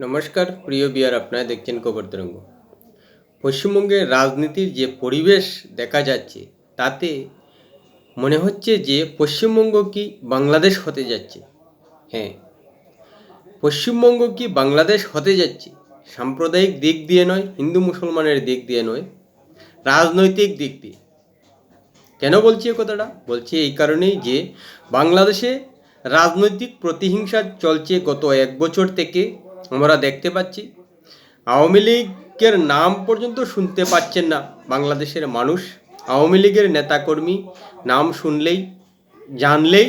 নমস্কার, প্রিয় বিয়ার আপনারা দেখছেন খবর তরঙ্গ। পশ্চিমবঙ্গের রাজনীতির যে পরিবেশ দেখা যাচ্ছে, তাতে মনে হচ্ছে যে পশ্চিমবঙ্গ কি বাংলাদেশ হতে যাচ্ছে। হ্যাঁ পশ্চিমবঙ্গ কি বাংলাদেশ হতে যাচ্ছে। সাম্প্রদায়িক দিক দিয়ে নয়, হিন্দু মুসলমানের দিক দিয়ে নয়, রাজনৈতিক দিক দিয়ে। কেন বলছি এ কথাটা? বলছি এই কারণেই যে বাংলাদেশে রাজনৈতিক প্রতিহিংসা চলছে গত এক বছর থেকে আমরা দেখতে পাচ্ছি, আওয়ামী লীগের নাম পর্যন্ত শুনতে পাচ্ছেন না বাংলাদেশের মানুষ। আওয়ামী লীগের নেতাকর্মী নাম শুনলেই, জানলেই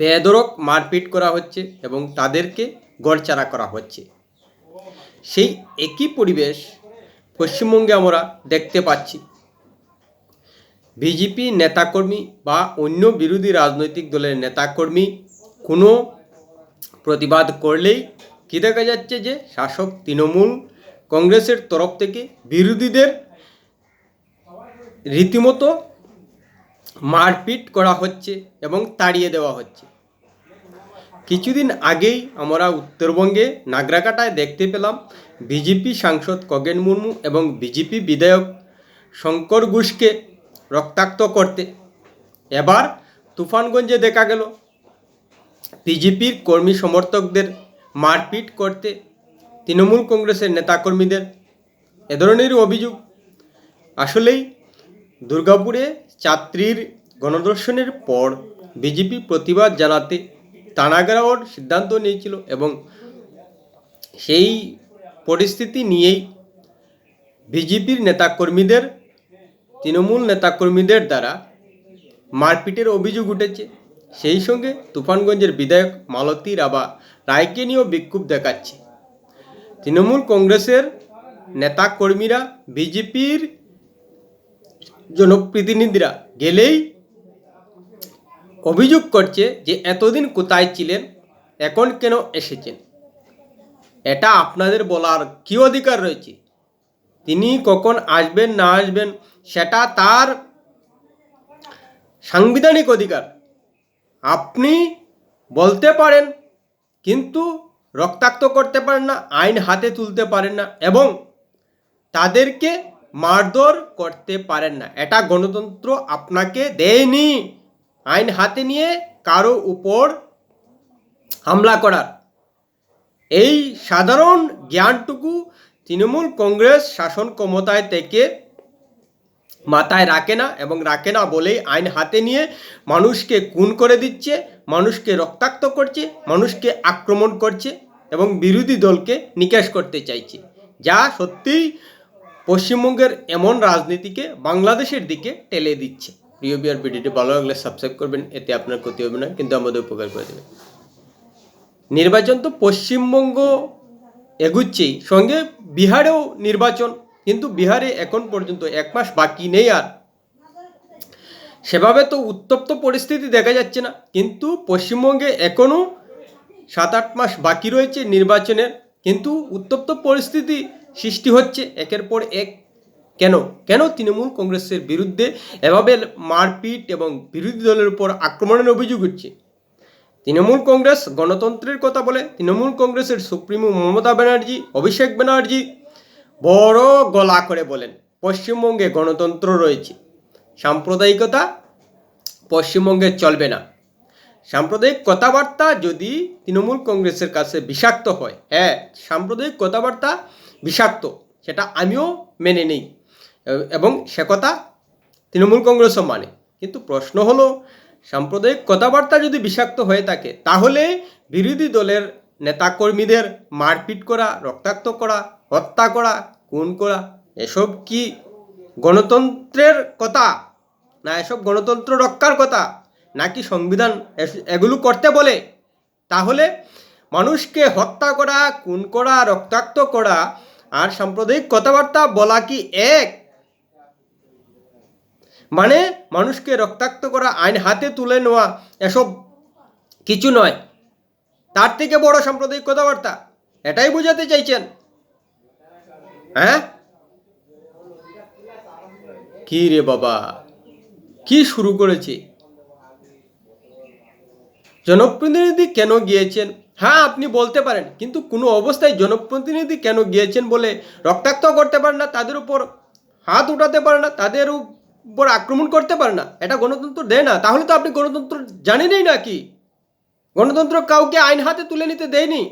বেদরক মারপিট করা হচ্ছে এবং তাদেরকে গড়চারা করা হচ্ছে। সেই একই পরিবেশ পশ্চিমবঙ্গে আমরা দেখতে পাচ্ছি। বিজেপি নেতাকর্মী বা অন্য বিরোধী রাজনৈতিক দলের নেতাকর্মী কোনো প্রতিবাদ করলেই কী দেখা যাচ্ছে যে শাসক তৃণমূল কংগ্রেসের তরফ থেকে বিরোধীদের রীতিমতো মারপিট করা হচ্ছে এবং তাড়িয়ে দেওয়া হচ্ছে। কিছুদিন আগেই আমরা উত্তরবঙ্গে নাগরাকাটায় দেখতে পেলাম বিজেপি সাংসদ কগেন মুর্মু এবং বিজেপি বিধায়ক শঙ্কর ঘোষকে রক্তাক্ত করতে। এবার তুফানগঞ্জে দেখা গেল। বিজেপির কর্মী সমর্থকদের মারপিট করতে তৃণমূল কংগ্রেসের নেতাকর্মীদের এ ধরনের অভিযোগ। আসলেই দুর্গাপুরে ছাত্রীর গণদর্শনের পর বিজেপি প্রতিবাদ জানাতে তানাগাড়াওয়ার সিদ্ধান্ত নিয়েছিল এবং সেই পরিস্থিতি নিয়েই বিজেপির নেতাকর্মীদের, তৃণমূল নেতাকর্মীদের দ্বারা মারপিটের অভিযোগ উঠেছে। সেই সঙ্গে তুফানগঞ্জের বিধায়ক মালতী রাবা রায়কে নিয়েও বিক্ষোভ দেখাচ্ছে। তৃণমূল কংগ্রেসের নেতাকর্মীরা, বিজেপির জনপ্রতিনিধিরা গেলেই অভিযোগ করছে যে এতদিন কোথায় ছিলেন, এখন কেন এসেছেন। এটা আপনাদের বলার কী অধিকার রয়েছে? তিনি কখন আসবেন, না আসবেন, সেটা তার সাংবিধানিক অধিকার। আপনি বলতে পারেন কিন্তু রক্তাক্ত করতে পারেন না, আইন হাতে তুলতে পারেন না এবং তাদেরকে মারধর করতে পারেন না। এটা গণতন্ত্র আপনাকে দেয়নি। আইন হাতে নিয়ে কারও উপর হামলা করার। এই সাধারণ জ্ঞানটুকু তৃণমূল কংগ্রেস শাসন ক্ষমতায় থেকে মাথায় রাখে না এবং রাখে না বলেই আইন হাতে নিয়ে মানুষকে খুন করে দিচ্ছে, মানুষকে রক্তাক্ত করছে, মানুষকে আক্রমণ করছে এবং বিরোধী দলকে নিকাশ করতে চাইছে। যা সত্যিই পশ্চিমবঙ্গের এমন রাজনীতিকে বাংলাদেশের দিকে টেলে দিচ্ছে। প্রিয় বিয়ার ভিডিওটি ভালো লাগলে সাবস্ক্রাইব করবেন, এতে আপনার ক্ষতি হবে না, কিন্তু আমাদের উপকার করে দেবে। নির্বাচন তো পশ্চিমবঙ্গ এগুচ্ছেই, সঙ্গে বিহারেও নির্বাচন কিন্তু বিহারে এখন পর্যন্ত এক মাস বাকি নেই আর। সেভাবে তো উত্তপ্ত পরিস্থিতি দেখা যাচ্ছে না, কিন্তু পশ্চিমবঙ্গে এখনও সাত আট মাস বাকি রয়েছে নির্বাচনের, কিন্তু উত্তপ্ত পরিস্থিতি সৃষ্টি হচ্ছে একের পর এক। কেন? কেন তৃণমূল কংগ্রেসের বিরুদ্ধে এভাবে মারপিট এবং বিরোধী দলের উপর আক্রমণের অভিযোগ উঠছে? তৃণমূল কংগ্রেস গণতন্ত্রের কথা বলে, তৃণমূল কংগ্রেসের সুপ্রিমো মমতা ব্যানার্জি, অভিষেক ব্যানার্জি বড় গলা করে বলেন, পশ্চিমবঙ্গে গণতন্ত্র রয়েছে। সাম্প্রদায়িকতা পশ্চিমবঙ্গে চলবে না। সাম্প্রদায়িক কথাবার্তা যদি তৃণমূল কংগ্রেসের কাছে বিষাক্ত হয় হ্যাঁ সাম্প্রদায়িক কথাবার্তা বিষাক্ত, সেটা আমিও মেনে নেই। এবং সে কথা তৃণমূল কংগ্রেসও মানে। কিন্তু প্রশ্ন হলো, সাম্প্রদায়িক কথাবার্তা যদি বিষাক্ত হয়ে থাকে, তাহলে বিরোধী দলের নেতাকর্মীদের মারপিট করা, রক্তাক্ত করা হত্যা করা, খুন করা, এসব কি গণতন্ত্রের কথা? না এসব গণতন্ত্র রক্ষার কথা? নাকি সংবিধান এগুলো করতে বলে? তাহলে মানুষকে হত্যা করা, খুন করা, রক্তাক্ত করা আর সাম্প্রদায়িক কথাবার্তা বলা কি এক? মানে মানুষকে রক্তাক্ত করা, আইন হাতে তুলে নেওয়া, এসব কিছু নয়। তার থেকে বড় সাম্প্রদায়িক কথাবার্তা। এটাই বোঝাতে চাইছেন। হ্যাঁ? কি রে বাবা? কি শুরু করেছে? জনপ্রতিনিধি কেন গিয়েছেন? হ্যাঁ আপনি বলতে পারেন, কিন্তু কোনো অবস্থায় জনপ্রতিনিধি কেন গিয়েছেন বলে রক্তাক্ত করতে পারেন না, তাদের উপর হাত উঠাতে পারে না, তাদের উপর আক্রমণ করতে পারে না? এটা গণতন্ত্র দেয় না। তাহলে তো আপনি গণতন্ত্র জানেনই না কি? গণতন্ত্র কাউকে আইন হাতে তুলে নিতে দেয়নি।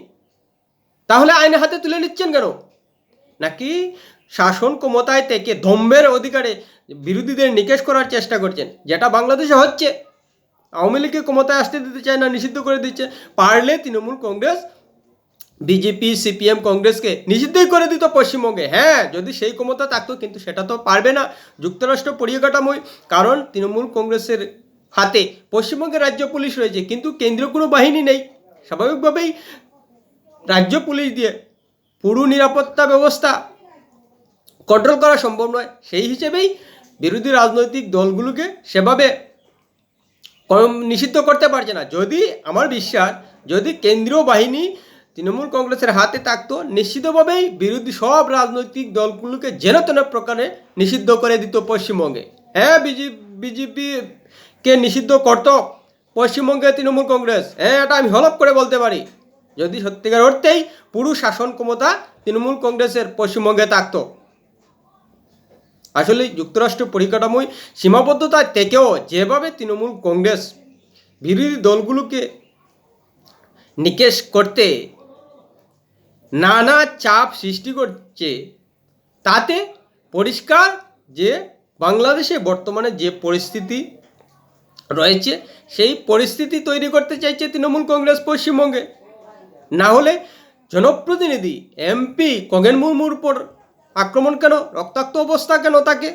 তাহলে আইন হাতে তুলে নিচ্ছেন কেন? নাকি শাসন ক্ষমতায় থেকে ধম্বের অধিকারে বিরোধীদের নিকেশ করার চেষ্টা করছেন? যেটা বাংলাদেশে হচ্ছে। আওয়ামী লীগকে ক্ষমতায় আসতে দিতে চায় না, নিষিদ্ধ করে দিচ্ছে। পারলে তৃণমূল কংগ্রেস, বিজেপি, সিপিএম কংগ্রেসকে নিষিদ্ধই করে দিত পশ্চিমবঙ্গে। হ্যাঁ যদি সেই ক্ষমতা থাকতো, কিন্তু সেটা তো পারবে না। যুক্তরাষ্ট্র পরিকাঠামোয়, কারণ তৃণমূল কংগ্রেসের হাতে পশ্চিমবঙ্গের রাজ্য পুলিশ রয়েছে, কিন্তু কেন্দ্রীয় কোনো বাহিনী নেই। স্বাভাবিকভাবেই রাজ্য পুলিশ দিয়ে পুরো নিরাপত্তা ব্যবস্থা কন্ট্রোল করা সম্ভব নয়। সেই হিসেবেই বিরোধী রাজনৈতিক দলগুলোকে সেভাবে নিষিদ্ধ করতে পারছে না। যদি আমার বিশ্বাস, যদি কেন্দ্রীয় বাহিনী তৃণমূল কংগ্রেসের হাতে থাকতো, নিশ্চিতভাবেই বিরোধী সব রাজনৈতিক দলগুলোকে যেন তেন প্রকারে নিষিদ্ধ করে দিত পশ্চিমবঙ্গে। হ্যাঁ বিজেপি বিজেপিকে নিষিদ্ধ করত পশ্চিমবঙ্গে তৃণমূল কংগ্রেস। হ্যাঁ এটা আমি হলপ করে বলতে পারি। যদি সত্যিকার অর্থেই পুরুষ শাসন ক্ষমতা তৃণমূল কংগ্রেসের পশ্চিমবঙ্গে থাকতো। আসলে যুক্তরাষ্ট্র পরিকাঠামোয় সীমাবদ্ধতা থেকেও যেভাবে তৃণমূল কংগ্রেস বিরোধী দলগুলোকে নিকেশ করতে নানা চাপ সৃষ্টি করছে, তাতে পরিষ্কার যে বাংলাদেশে বর্তমানে যে পরিস্থিতি রয়েছে, সেই পরিস্থিতি তৈরি করতে চাইছে তৃণমূল কংগ্রেস পশ্চিমবঙ্গে। না হলে জনপ্রতিনিধি এমপি খগেন মুর্মুর উপর আক্রমণ কেন? রক্তাক্ত অবস্থা কেন তাকে?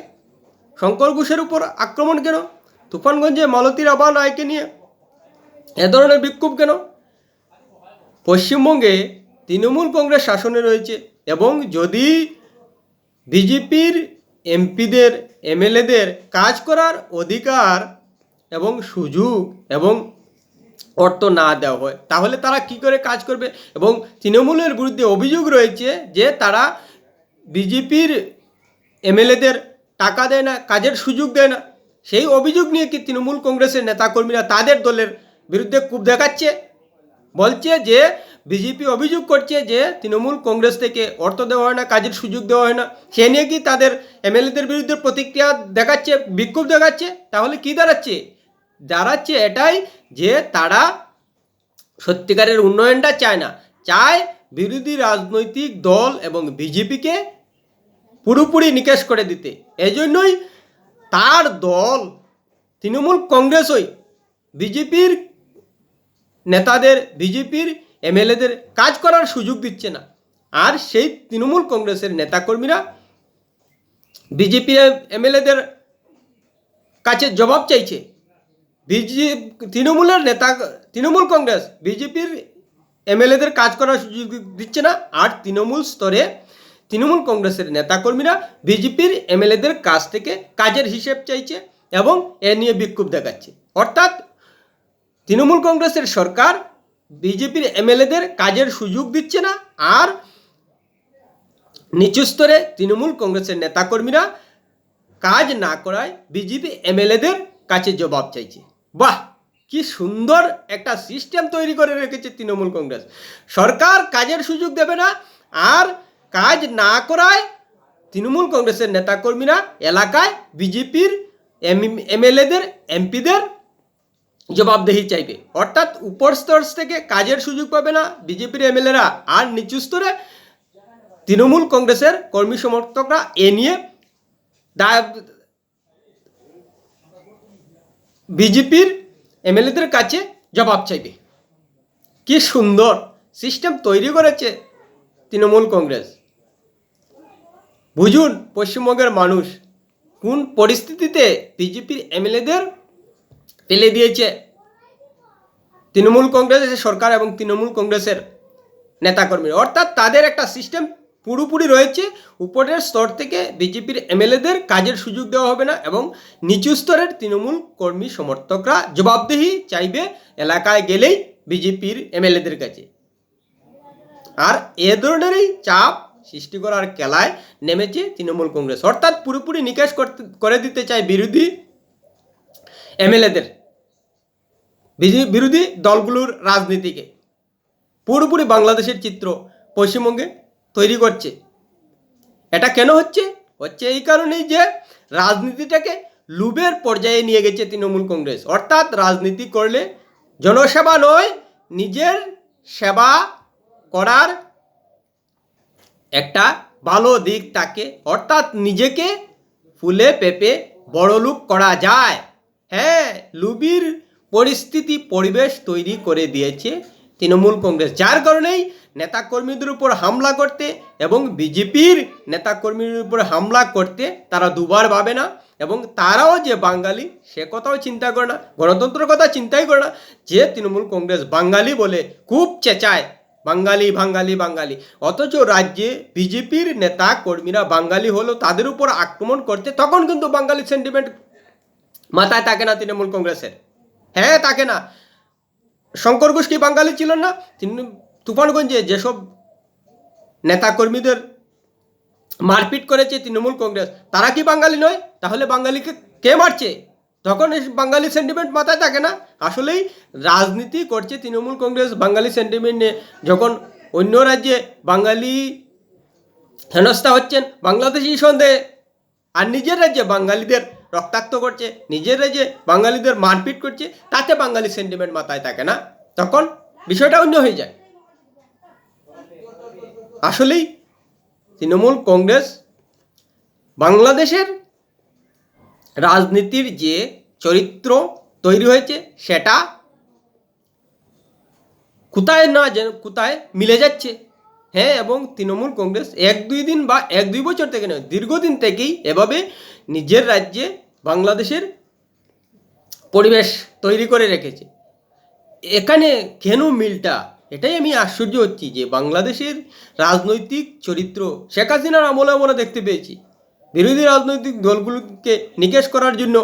শঙ্কর ঘোষের উপর আক্রমণ কেন? তুফানগঞ্জে মালতী রাবা রায়কে নিয়ে এ ধরনের বিক্ষোভ কেন? পশ্চিমবঙ্গে তৃণমূল কংগ্রেস শাসনে রয়েছে এবং যদি বিজেপির এমপিদের এমএলএদের কাজ করার অধিকার এবং সুযোগ এবং অর্থ না দেওয়া হয়। তাহলে তারা কি করে কাজ করবে? এবং তৃণমূলের বিরুদ্ধে অভিযোগ রয়েছে যে তারা বিজেপির এমএলএদের টাকা দেয় না, কাজের সুযোগ দেয় না। সেই অভিযোগ নিয়ে কি তৃণমূল কংগ্রেসের নেতাকর্মীরা তাদের দলের বিরুদ্ধে কূপ দেখাচ্ছে? বলছে যে বিজেপি অভিযোগ করছে যে তৃণমূল কংগ্রেস থেকে অর্থ দেওয়া হয় না, কাজের সুযোগ দেওয়া হয় না। সে নিয়ে কি তাদের এমএলএদের বিরুদ্ধে প্রতিক্রিয়া দেখাচ্ছে, বিক্ষোভ দেখাচ্ছে? তাহলে কি দাঁড়াচ্ছে? দাঁড়াচ্ছে এটাই যে তারা সত্যিকারের উন্নয়নটা চায় না। চায় বিরোধী রাজনৈতিক দল এবং বিজেপিকে পুরোপুরি নিকেশ করে দিতে। এজন্যই তার দল, তৃণমূল কংগ্রেসই বিজেপির নেতাদের, বিজেপির এমএলএদের কাজ করার সুযোগ দিচ্ছে না। আর সেই তৃণমূল কংগ্রেসের নেতাকর্মীরা বিজেপি এমএলএদের কাছে জবাব চাইছে। বিজে তৃণমূলের নেতা, তৃণমূল কংগ্রেস, বিজেপির এমএলএদের কাজ করার সুযোগ দিচ্ছে না। আর তৃণমূল স্তরে তৃণমূল কংগ্রেসের নেতাকর্মীরা বিজেপির এমএলএদের কাছ থেকে কাজের হিসেব চাইছে এবং এ নিয়ে বিক্ষোভ দেখাচ্ছে। অর্থাৎ তৃণমূল কংগ্রেসের সরকার বিজেপির এমএলএদের কাজের সুযোগ দিচ্ছে না। আর নিচু স্তরে তৃণমূল কংগ্রেসের নেতাকর্মীরা কাজ না করায় বিজেপি এমএলএদের কাছে জবাব চাইছে। বাহ, কি সুন্দর একটা সিস্টেম তৈরি করে রেখেছে তৃণমূল কংগ্রেস। সরকার কাজের সুযোগ দেবে না, আর কাজ না করায় তৃণমূল কংগ্রেসের নেতাকর্মীরা এলাকায় বিজেপির, এম, এমএলএদের, এমপিদের জবাবদেহি চাইবে। অর্থাৎ উপর স্তর থেকে কাজের সুযোগ পাবে না বিজেপির এমএলএরা, আর নিচু স্তরে তৃণমূল কংগ্রেসের কর্মী সমর্থকরা এ নিয়ে বিজেপির এমএলএদের কাছে জবাব চাইবে। কি সুন্দর সিস্টেম তৈরি করেছে তৃণমূল কংগ্রেস। বুঝুন পশ্চিমবঙ্গের মানুষ কোন পরিস্থিতিতে বিজেপির এমএলএদের ফেলে দিয়েছে। তৃণমূল কংগ্রেসের সরকার এবং তৃণমূল কংগ্রেসের নেতাকর্মীরা। অর্থাৎ তাদের একটা সিস্টেম পুরোপুরি রয়েছে। উপরের স্তর থেকে বিজেপির এমএলএদের কাজের সুযোগ দেওয়া হবে না এবং নিচু স্তরের তৃণমূল কর্মী সমর্থকরা জবাবদিহি চাইবে এলাকায় গেলেই বিজেপির এমএলএদের কাছে। আর এ ধরনেরই চাপ সৃষ্টি করার খেলায় নেমেছে তৃণমূল কংগ্রেস। অর্থাৎ পুরোপুরি নিকাশ করতে, করে দিতে চায় বিরোধী এমএলএদের। বিরোধী দলগুলোর রাজনীতিকে। পুরোপুরি বাংলাদেশের চিত্র পশ্চিমবঙ্গে। তৈরি করছে। এটা কেন হচ্ছে? হচ্ছে এই কারণেই যে রাজনীতিটাকে লুবের পর্যায়ে নিয়ে গেছে তৃণমূল কংগ্রেস। অর্থাৎ রাজনীতি করলে জনসেবা নয়, নিজের সেবা করার একটা ভালো দিক থাকে অর্থাৎ নিজেকে ফুলে পেপে বড়লোক করা যায়। হ্যাঁ লুবির পরিস্থিতি পরিবেশ তৈরি করে দিয়েছে। তৃণমূল কংগ্রেস, যার কারণেই নেতাকর্মীদের উপর হামলা করতে এবং বিজেপির নেতাকর্মীদের উপর হামলা করতে তারা দুবার ভাবে না এবং তারাও যে বাঙালি, সে কথাও চিন্তা করে না, গণতন্ত্রের কথা চিন্তাই করে না যে তৃণমূল কংগ্রেস বাঙালি বলে খুব চেঁচায়, বাঙালি বাঙালি বাঙালি। অথচ রাজ্যে বিজেপির নেতা কর্মীরা বাঙালি হলো, তাদের উপর আক্রমণ করতে তখন কিন্তু বাঙালি সেন্টিমেন্ট মাথায় থাকে না তৃণমূল কংগ্রেসের। হ্যাঁ থাকে না। শঙ্কর ঘোষ কি বাঙালি ছিলেন না? তিনি তুফানগঞ্জে যেসব নেতাকর্মীদের মারপিট করেছে তৃণমূল কংগ্রেস, তারা কি বাঙালি নয়? তাহলে বাঙালিকে কে মারছে? তখন বাঙালি সেন্টিমেন্ট মাথায় থাকে না? আসলেই রাজনীতি করছে তৃণমূল কংগ্রেস, বাঙালি সেন্টিমেন্ট নিয়ে। যখন অন্য রাজ্যে বাঙালি হেনস্থা হচ্ছেন বাংলাদেশি সন্দেহে আর নিজের রাজ্যে বাঙালিদের রক্তাক্ত করছে, নিজেরা যে বাঙালিদের মারপিট করছে, তাতে বাঙালি সেন্টিমেন্ট মাথায় থাকে না। তখন বিষয়টা অন্য হয়ে যায়। আসলেই তৃণমূল কংগ্রেস বাংলাদেশের রাজনীতির যে চরিত্র তৈরি হয়েছে, সেটা কোথায় না যেন কোথায় মিলে যাচ্ছে। হ্যাঁ এবং তৃণমূল কংগ্রেস এক দুই দিন বা এক দুই বছর থেকে নয়, দীর্ঘদিন থেকেই এভাবে নিজের রাজ্যে বাংলাদেশের পরিবেশ তৈরি করে রেখেছে। এখানে কেন মিলটা? এটাই আমি আশ্চর্য হচ্ছি যে বাংলাদেশের রাজনৈতিক চরিত্র শেখ হাসিনার আমলে আমরা দেখতে পেয়েছি। বিরোধী রাজনৈতিক দলগুলোকে নিকেশ করার জন্য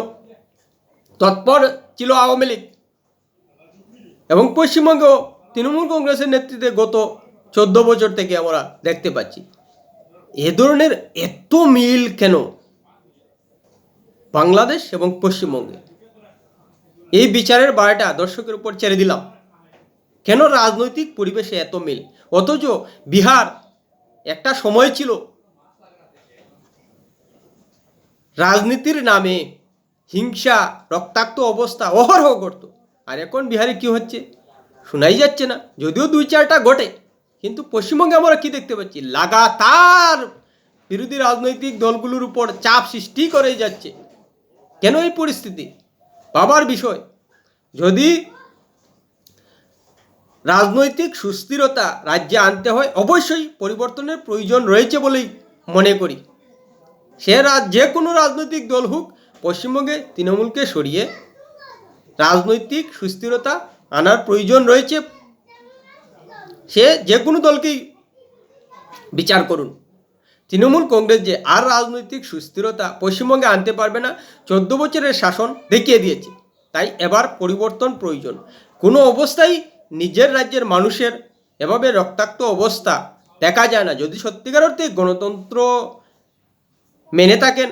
তৎপর ছিল আওয়ামী লীগ এবং পশ্চিমবঙ্গেও তৃণমূল কংগ্রেসের নেতৃত্বে গত চোদ্দ বছর থেকে আমরা দেখতে পাচ্ছি। এ ধরনের এত মিল কেন? বাংলাদেশ এবং পশ্চিমবঙ্গে। এই বিচারের বাড়িটা দর্শকের উপর ছেড়ে দিলাম। কেন রাজনৈতিক পরিবেশে এত মিল? অথচ বিহার একটা সময় ছিল রাজনীতির নামে হিংসা, রক্তাক্ত অবস্থা অহরহ করতো আর এখন বিহারে কি হচ্ছে? শোনাই যাচ্ছে না। যদিও দুই চারটা ঘটে, কিন্তু পশ্চিমবঙ্গে আমরা কি দেখতে পাচ্ছি? লাগাতার বিরোধী রাজনৈতিক দলগুলোর উপর চাপ সৃষ্টি করেই যাচ্ছে। কেন এই পরিস্থিতি? বাবার বিষয়। যদি রাজনৈতিক সুস্থিরতা রাজ্যে আনতে হয়, অবশ্যই পরিবর্তনের প্রয়োজন রয়েছে বলেই মনে করি। সে রাজ যে কোনো রাজনৈতিক দল হোক, পশ্চিমবঙ্গে তৃণমূলকে সরিয়ে রাজনৈতিক সুস্থিরতা আনার প্রয়োজন রয়েছে। সে যে কোনো দলকেই বিচার করুন। তৃণমূল কংগ্রেস যে আর রাজনৈতিক সুস্থিরতা পশ্চিমবঙ্গে আনতে পারবে না, চোদ্দ বছরের শাসন দেখিয়ে দিয়েছে। তাই এবার পরিবর্তন প্রয়োজন। কোনো অবস্থায় নিজের রাজ্যের মানুষের এভাবে রক্তাক্ত অবস্থা দেখা যায় না। যদি সত্যিকার অর্থে গণতন্ত্র মেনে থাকেন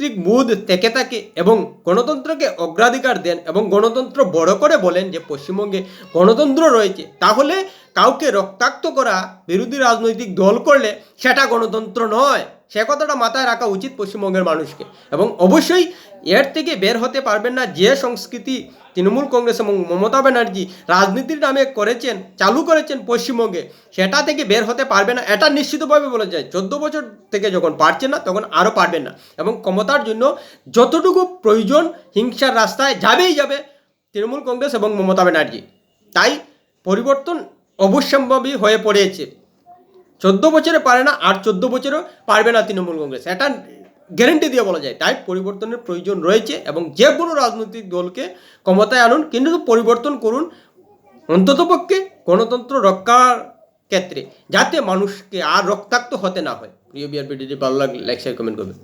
গণতান্ত্রিক বুধ থেকে থাকে এবং গণতন্ত্রকে অগ্রাধিকার দেন এবং গণতন্ত্র বড় করে বলেন যে পশ্চিমবঙ্গে গণতন্ত্র রয়েছে, তাহলে কাউকে রক্তাক্ত করা বিরোধী রাজনৈতিক দল করলে সেটা গণতন্ত্র নয়। সে কথাটা মাথায় রাখা উচিত পশ্চিমবঙ্গের মানুষকে। এবং অবশ্যই এর থেকে বের হতে পারবেন না যে সংস্কৃতি তৃণমূল কংগ্রেস এবং মমতা ব্যানার্জি রাজনীতির নামে করেছেন, চালু করেছেন পশ্চিমবঙ্গে, সেটা থেকে বের হতে পারবে না। এটা নিশ্চিতভাবে বলা যায়। চোদ্দ বছর থেকে যখন পারছে না, তখন আরও পারবেন না। এবং ক্ষমতার জন্য যতটুকু প্রয়োজন হিংসার রাস্তায় যাবেই যাবে তৃণমূল কংগ্রেস এবং মমতা ব্যানার্জি। তাই পরিবর্তন অবশ্যম্ভাবী হয়ে পড়েছে। চোদ্দ বছরে পারে না, আর চোদ্দ বছরও পারবে না তৃণমূল কংগ্রেস। এটা গ্যারেন্টি দিয়ে বলা যায় তাই পরিবর্তনের প্রয়োজন রয়েছে এবং যে কোনো রাজনৈতিক দলকে ক্ষমতায় আনুন, কিন্তু পরিবর্তন করুন অন্ততপক্ষে গণতন্ত্র রক্ষার ক্ষেত্রে, যাতে মানুষকে আর রক্তাক্ত হতে না হয়। প্রিয় বিআরপি ভিডিওটি ভালো লাগলে লাইক শেয়ার কমেন্ট করবেন।